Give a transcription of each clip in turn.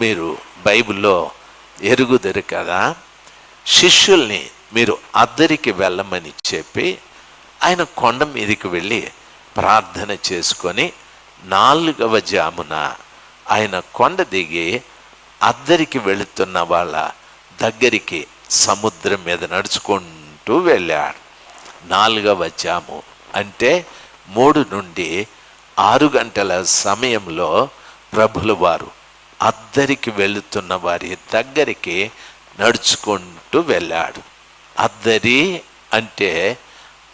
మీరు బైబిల్లో ఎరుగుదరు కదా శిష్యుల్ని మీరు అద్దరికి వెళ్ళమని చెప్పి ఆయన కొండ మీదకి వెళ్ళి ప్రార్థన చేసుకొని నాలుగవ జామున ఆయన కొండ దిగి అద్దరికి వెళుతున్న వాళ్ళ దగ్గరికి సముద్రం మీద నడుచుకుంటూ వెళ్ళాడు. నాలుగవ జాము అంటే మూడు నుండి ఆరు గంటల సమయంలో ప్రభులు వారు అద్దరికి వెళుతున్న వారి దగ్గరికి నడుచుకుంటూ వెళ్ళాడు. అద్దరి అంటే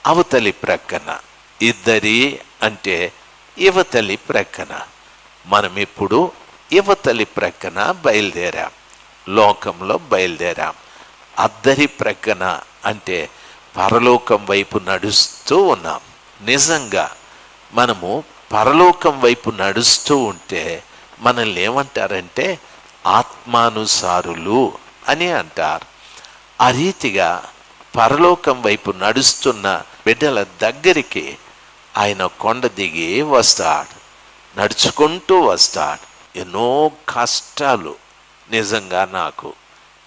అవతలి ప్రక్కన ఇద్దరి అంటే యువతలి ప్రక్కన. మనం ఇప్పుడు యువతలి ప్రక్కన బయలుదేరాం లోకంలో బయలుదేరాం. అద్దరి ప్రక్కన అంటే పరలోకం వైపు నడుస్తూ ఉన్నాం. నిజంగా మనము పరలోకం వైపు నడుస్తూ ఉంటే మనల్ని ఏమంటారంటే ఆత్మానుసారులు అని అంటారు. ఆ రీతిగా పరలోకం వైపు నడుస్తున్న బిడ్డల దగ్గరికి ఆయన కొండ దిగి వస్తాడు నడుచుకుంటూ వస్తాడు. ఎన్నో కష్టాలు నిజంగా నాకు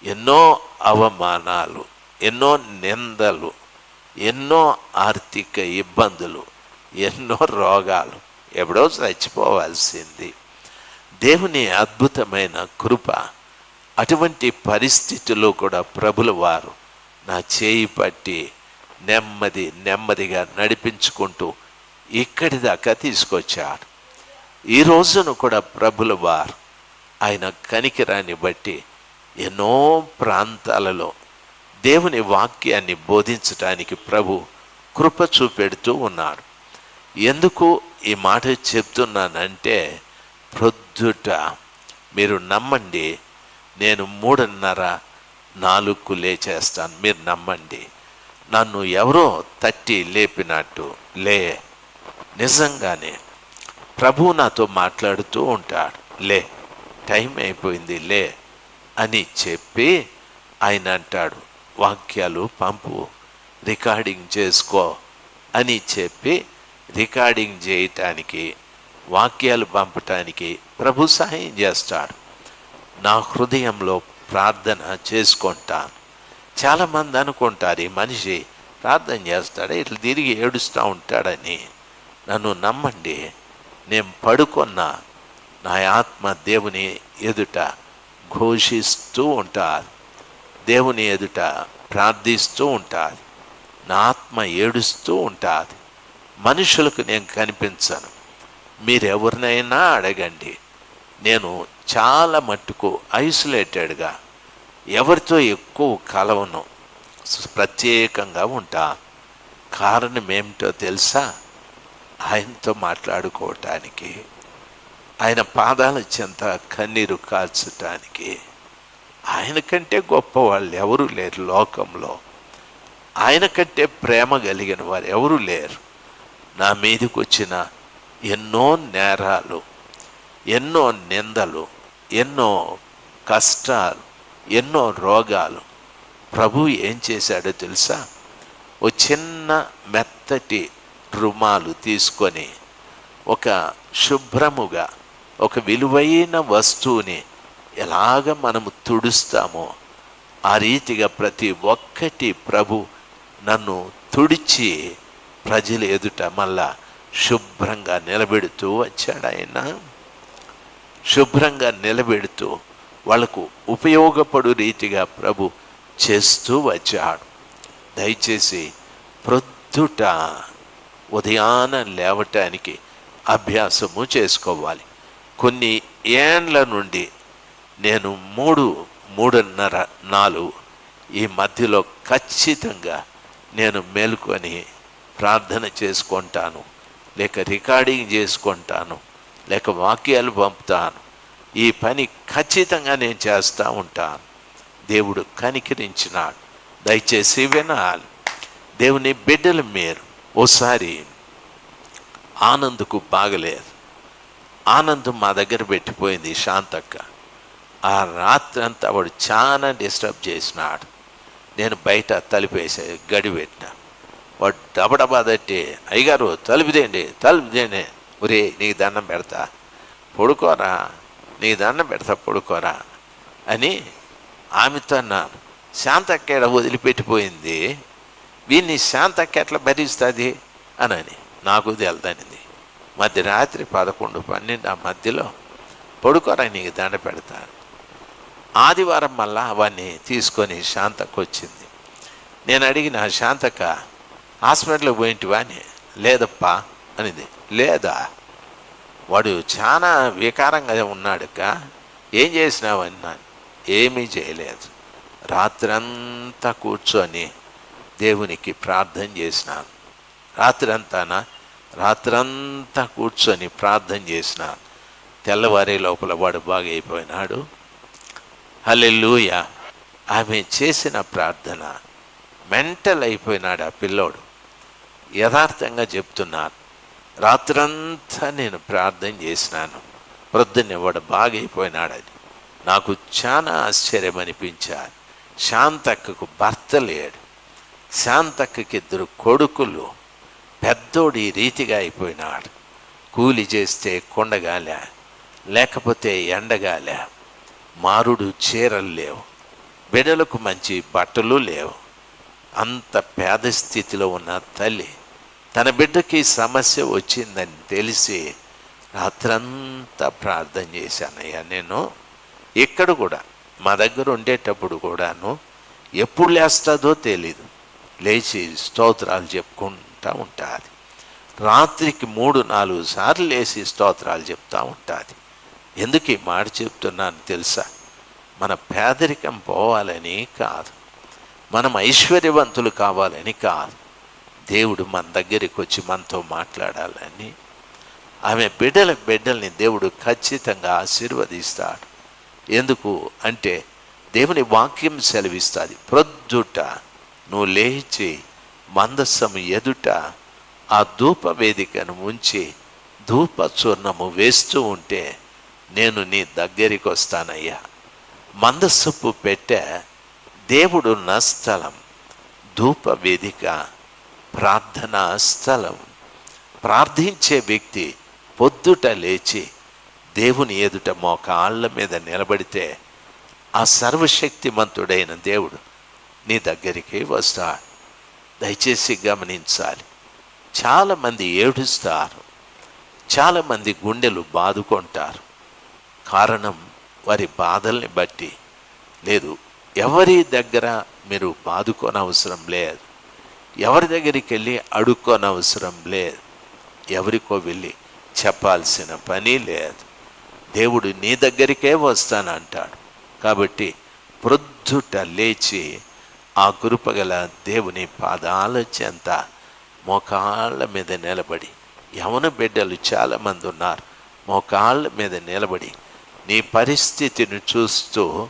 ఎన్నో అవమానాలు ఎన్నో నిందలు ఎన్నో ఆర్థిక ఇబ్బందులు ఎన్నో రోగాలు ఎప్పుడో చచ్చిపోవాల్సింది. దేవుని అద్భుతమైన కృప అటువంటి పరిస్థితుల్లో కూడా ప్రభుల వారు నా చేయి పట్టి నెమ్మది నెమ్మదిగా నడిపించుకుంటూ ఇక్కడి దాకా తీసుకొచ్చాడు ఈ రోజును కూడా ప్రభుల వారు ఆయన కనికిరాన్ని బట్టి ఎన్నో ప్రాంతాలలో దేవుని వాక్యాన్ని బోధించటానికి ప్రభు కృప చూపెడుతూ ఉన్నాడు ఎందుకు ఈ మాట చెప్తున్నానంటే ప్రొద్దుట మీరు నమ్మండి నేను మూడున్నర నాలుగు లేచేస్తాను. మీరు నమ్మండి నన్ను ఎవరో తట్టి లేపినట్టు లే. నిజంగానే ప్రభు నాతో మాట్లాడుతూ ఉంటాడు. లే టైం అయిపోయింది లే అని చెప్పి ఆయన అంటాడు. వాక్యాలు పంపు రికార్డింగ్ చేసుకో అని చెప్పి రికార్డింగ్ చేయటానికి వాక్యాలు పంపటానికి ప్రభు సహాయం చేస్తాడు. నా హృదయంలో ప్రార్థన చేసుకుంటాను. చాలామంది అనుకుంటారు ఈ మనిషి ప్రార్థన చేస్తాడు ఇట్లా తిరిగి ఏడుస్తూ ఉంటాడని. నన్ను నమ్మండి నేను పడుకున్న నా ఆత్మ దేవుని ఎదుట ఘోషిస్తూ ఉంటారు. దేవుని ఎదుట ప్రార్థిస్తూ ఉంటారు. నా ఆత్మ ఏడుస్తూ ఉంటుంది మనుషులకు నేను కనిపించను. మీరెవరినైనా అడగండి. నేను చాలా మట్టుకు ఐసోలేటెడ్గా ఎవరితో ఎక్కువ కలవను ప్రత్యేకంగా ఉంటా. కారణం ఏమిటో తెలుసా? ఆయనతో మాట్లాడుకోవటానికి ఆయన పాదాల చెంత కన్నీరు కాల్చటానికి. ఆయన కంటే గొప్ప వాళ్ళు ఎవరూ లేరు లోకంలో. ఆయన కంటే ప్రేమ కలిగిన వారు ఎవరు లేరు. నా మీదకి వచ్చిన ఎన్నో నేరాలు ఎన్నో నిందలు ఎన్నో కష్టాలు ఎన్నో రోగాలు. ప్రభు ఏం చేశాడో తెలుసా? ఓ చిన్న మెత్తటి రుమాలు తీసుకొని ఒక శుభ్రముగా ఒక విలువైన వస్తువుని ఎలాగ మనము తుడుస్తామో ఆ రీతిగా ప్రతి ఒక్కటి ప్రభు నన్ను తుడిచి ప్రజల ఎదుట మళ్ళా శుభ్రంగా నిలబెడుతూ వచ్చాడు ఆయన. శుభ్రంగా నిలబెడుతూ వాళ్ళకు ఉపయోగపడు రీతిగా ప్రభు చేస్తూ వచ్చాడు. దయచేసి ప్రొద్దుట ఉదయాన లేవటానికి అభ్యాసము చేసుకోవాలి. కొన్ని ఏండ్ల నుండి నేను మూడు మూడున్నర నాలుగు ఈ మధ్యలో ఖచ్చితంగా నేను మేలుకొని ప్రార్థన చేసుకుంటాను. లేక రికార్డింగ్ చేసుకుంటాను లేక వాక్యాలు పంపుతాను. ఈ పని ఖచ్చితంగా నేను చేస్తూ ఉంటాను. దేవుడు కనికరించినాడు. దయచేసి వినాలి. దేవుని బిడ్డలు మీరు. ఓసారి ఆనందుకు బాగలేదు. ఆనందం మా దగ్గర పెట్టిపోయింది శాంతక్క. ఆ రాత్రి అంతా వాడు చాలా డిస్టర్బ్ చేసినాడు. నేను బయట తలిపేసే గడి పెట్టిన. వాడు డబడబా తట్టి అయ్యగారు తలుపు తలుపుదేనే తలుపు ఒరే నీకు దండం పెడతా. పడుకోరా నీ దండం పెడతా పడుకోరా. అని ఆమెతో అన్నారు శాంతక్క ఎడ వదిలిపెట్టిపోయింది. వీన్ని శాంతక్క ఎట్లా భరిస్తుంది? అనని నాకు తెలదనింది. మధ్యరాత్రి పదకొండు పన్నెండు ఆ మధ్యలో పడుకోరా నీకు దండ పెడతా. ఆదివారం మళ్ళా అవన్నీ తీసుకొని శాంతకు వచ్చింది నేను అడిగిన శాంతక్క హాస్పిటల్కి పోయింటివా అని లేదప్పా అనింది. లేదా? వాడు చాలా వికారంగా ఉన్నాడుక ఏం చేసినావు అన్నాను. ఏమీ చేయలేదు. రాత్రంతా కూర్చొని దేవునికి ప్రార్థన చేసినాను. రాత్రంతానా? రాత్రంతా కూర్చొని ప్రార్థన చేసినాను. తెల్లవారే లోపల వాడు బాగా అయిపోయినాడు. హల్లెలూయ! ఆమె చేసిన ప్రార్థన మెంటల్ అయిపోయినాడు ఆ పిల్లోడు. యథార్థంగా చెప్తున్నాను. రాత్రంతా నేను ప్రార్థన చేసినాను. ప్రొద్దున్నే బాగైపోయినాడని నాకు చాలా ఆశ్చర్యం అనిపించారు శాంతక్కకు భర్త లేడు. శాంతక్కకి ఇద్దరు కొడుకులు పెద్దోడు ఈ రీతిగా అయిపోయినాడు. కూలి చేస్తే కొండగాలే లేకపోతే ఎండగాలే మారుడు చీరలు లేవు. బిడలకు మంచి బట్టలు లేవు. అంత పేద స్థితిలో ఉన్న తల్లి తన బిడ్డకి సమస్య వచ్చిందని తెలిసి రాత్రంతా ప్రార్థన చేశానయ్యా. నేను ఇక్కడ కూడా మా దగ్గర ఉండేటప్పుడు కూడాను ఎప్పుడు లేస్తుందో తెలీదు. లేచి స్తోత్రాలు చెప్పుకుంటూ ఉంటుంది. రాత్రికి మూడు నాలుగు సార్లు లేచి స్తోత్రాలు చెప్తూ ఉంటుంది. ఎందుకు ఈ మాట చెప్తున్నాను తెలుసా? మన పేదరికం పోవాలని కాదు. మనం ఐశ్వర్యవంతులు కావాలని కాదు. దేవుడు మన దగ్గరికి వచ్చి మనతో మాట్లాడాలని. ఆమె బిడ్డల బిడ్డల్ని దేవుడు ఖచ్చితంగా ఆశీర్వదిస్తాడు. ఎందుకు అంటే దేవుని వాక్యం సెలవిస్తుంది ప్రొద్దుట నువ్వు లేచి మందస్సము ఎదుట ఆ ధూప వేదికను ఉంచి ధూప చూర్ణము వేస్తూ ఉంటే నేను నీ దగ్గరికి వస్తానయ్యా. మందస్సపు పెట్టె దేవుడున్న స్థలం ధూప వేదిక ప్రార్థనా స్థలం. ప్రార్థించే వ్యక్తి పొద్దుట లేచి దేవుని ఎదుట మోకాళ్ళ మీద నిలబడితే ఆ సర్వశక్తిమంతుడైన దేవుడు నీ దగ్గరికి వస్తాడు. దయచేసి గమనించాలి. చాలామంది ఏడుస్తారు. చాలామంది గుండెలు బాదుకుంటారు. కారణం వారి బాధల్ని బట్టి లేదు. ఎవరి దగ్గర మీరు బాదుకోనవసరం లేదు. ఎవరి దగ్గరికి వెళ్ళి అడుక్కోనవసరం లేదు. ఎవరికో వెళ్ళి చెప్పాల్సిన పని లేదు. దేవుడు నీ దగ్గరికే వస్తానంటాడు. కాబట్టి ప్రొద్దుట లేచి ఆ కృపగల దేవుని పాదాల చెంత మోకాళ్ళ మీద నిలబడి యవన బిడ్డలు చాలామంది ఉన్నారు మోకాళ్ళ మీద నిలబడి నీ పరిస్థితిని చూస్తూ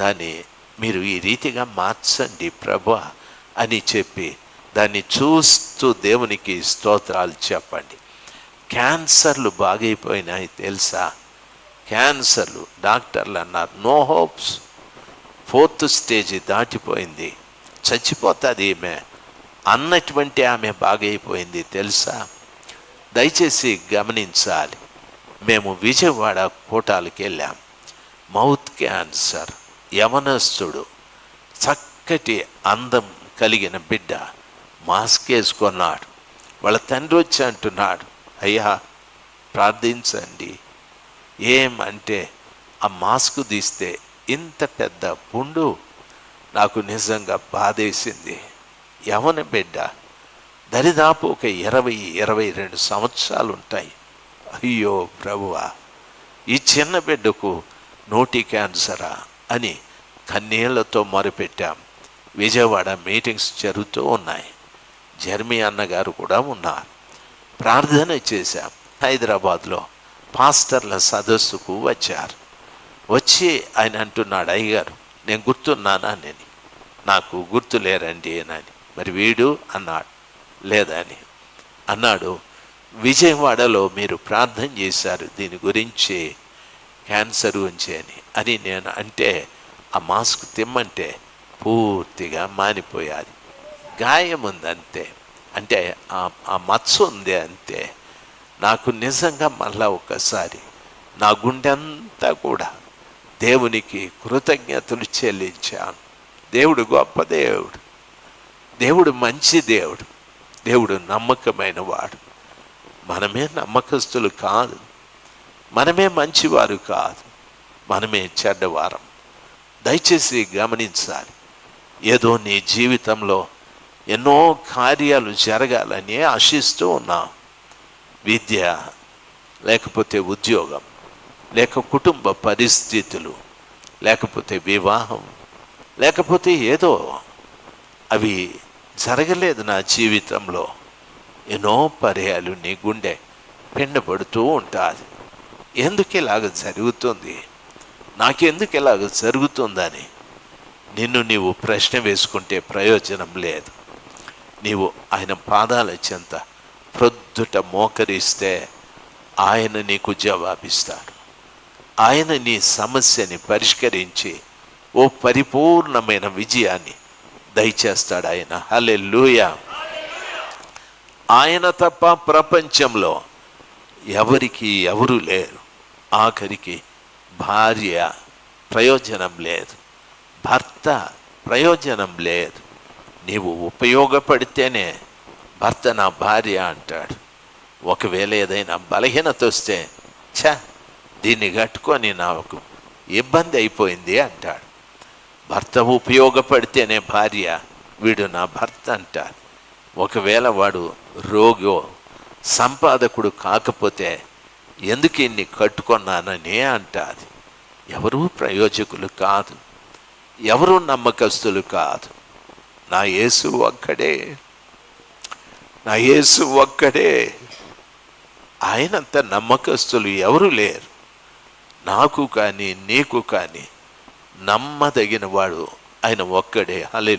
దాన్ని మీరు ఈ రీతిగా మార్చండి ప్రభా అని చెప్పి దాన్ని చూస్తూ దేవునికి స్తోత్రాలు చెప్పండి. క్యాన్సర్లు బాగైపోయినాయి తెలుసా? క్యాన్సర్లు డాక్టర్లు అన్నారు నో హోప్స్. ఫోర్త్ స్టేజ్ దాటిపోయింది. చచ్చిపోతుంది ఈమె. అన్నటువంటి ఆమె బాగైపోయింది తెలుసా? దయచేసి గమనించాలి. మేము విజయవాడ కోటాలకు వెళ్ళాం. Mouth cancer. యవనస్తుడు చక్కటి అందం కలిగిన బిడ్డ మాస్క్ వేసుకున్నాడు. వాళ్ళ తండ్రి వచ్చి అంటున్నాడు అయ్యా ప్రార్థించండి. ఏమంటే ఆ మాస్క్ తీస్తే ఇంత పెద్ద పుండు నాకు నిజంగా బాధేసింది. యవన బిడ్డ దరిదాపు ఒక ఇరవై ఇరవై రెండు సంవత్సరాలు ఉంటాయి అయ్యో ప్రభువా ఈ చిన్న బిడ్డకు నోటి క్యాన్సరా? అని కన్నీళ్ళతో మొరపెట్టాం. విజయవాడ మీటింగ్స్ జరుగుతూ ఉన్నాయి. జర్మీ అన్నగారు కూడా ఉన్నారు. ప్రార్థన చేశాం. హైదరాబాద్లో పాస్టర్ల సదస్సుకు వచ్చారు. వచ్చి ఆయన అంటున్నాడు అయ్యగారు నేను గుర్తున్నానా నేను? నాకు గుర్తు లేరండి అని. మరి వీడు అన్నాడు లేదని అన్నాడు విజయవాడలో మీరు ప్రార్థన చేశారు. దీని గురించి క్యాన్సర్ గురించి అని అని నేను అంటే ఆ మాస్క్ తిమ్మంటే పూర్తిగా మానిపోయాది గాయం ఉంది అంతే అంటే ఆ ఆ మచ్చ ఉంది అంతే. నాకు నిజంగా మళ్ళా ఒకసారి నా గుండె అంతా కూడా దేవునికి కృతజ్ఞతలు చెల్లించాను. దేవుడు గొప్ప దేవుడు. దేవుడు మంచి దేవుడు. దేవుడు నమ్మకమైన వాడు. మనమే నమ్మకస్తులు కాదు. మనమే మంచివారు కాదు. మనమే చెడ్డవారం. దయచేసి గమనించాలి. ఏదో నీ జీవితంలో ఎన్నో కార్యాలు జరగాలని ఆశిస్తూ ఉన్నాం. విద్య లేకపోతే ఉద్యోగం లేక కుటుంబ పరిస్థితులు లేకపోతే వివాహం లేకపోతే ఏదో అవి జరగలేదు నా జీవితంలో. ఎన్నో పర్యాలు నీ గుండె పిండపడుతూ ఉంటుంది. ఎందుకు ఇలాగ జరుగుతుంది? నాకెందుకు ఇలాగ జరుగుతుందని నిన్ను నీవు ప్రశ్న వేసుకుంటే ప్రయోజనం లేదు. నీవు ఆయన పాదాల చెంత ప్రొద్దుట మోకరిస్తే ఆయన నీకు జవాబిస్తాడు. ఆయన నీ సమస్యని పరిష్కరించి ఓ పరిపూర్ణమైన విజయాన్ని దయచేస్తాడు ఆయన. హల్లెలూయా. ఆయన తప్ప ప్రపంచంలో ఎవరికి ఎవరు లేరు. ఆఖరికి భార్య ప్రయోజనం లేదు. భర్త ప్రయోజనం లేదు. నీవు ఉపయోగపడితేనే భర్త నా భార్య అంటాడు. ఒకవేళ ఏదైనా బలహీనత వస్తే ఛ దీన్ని కట్టుకొని నాకు ఇబ్బంది అయిపోయింది అంటాడు. భర్త ఉపయోగపడితేనే భార్య వీడు నా భర్త అంటాడు. ఒకవేళ వాడు రోగో సంపాదకుడు కాకపోతే ఎందుకు ఇన్ని కట్టుకున్నానని అంటారు ఎవరూ ప్రయోజకులు కాదు. ఎవరు నమ్మకస్తులు కాదు. నా యేసు ఒక్కడే. నా యేసు ఒక్కడే. ఆయనంత నమ్మకస్తులు ఎవరు లేరు. నాకు కానీ నీకు కానీ నమ్మదగిన వాడు ఆయన ఒక్కడే. హలే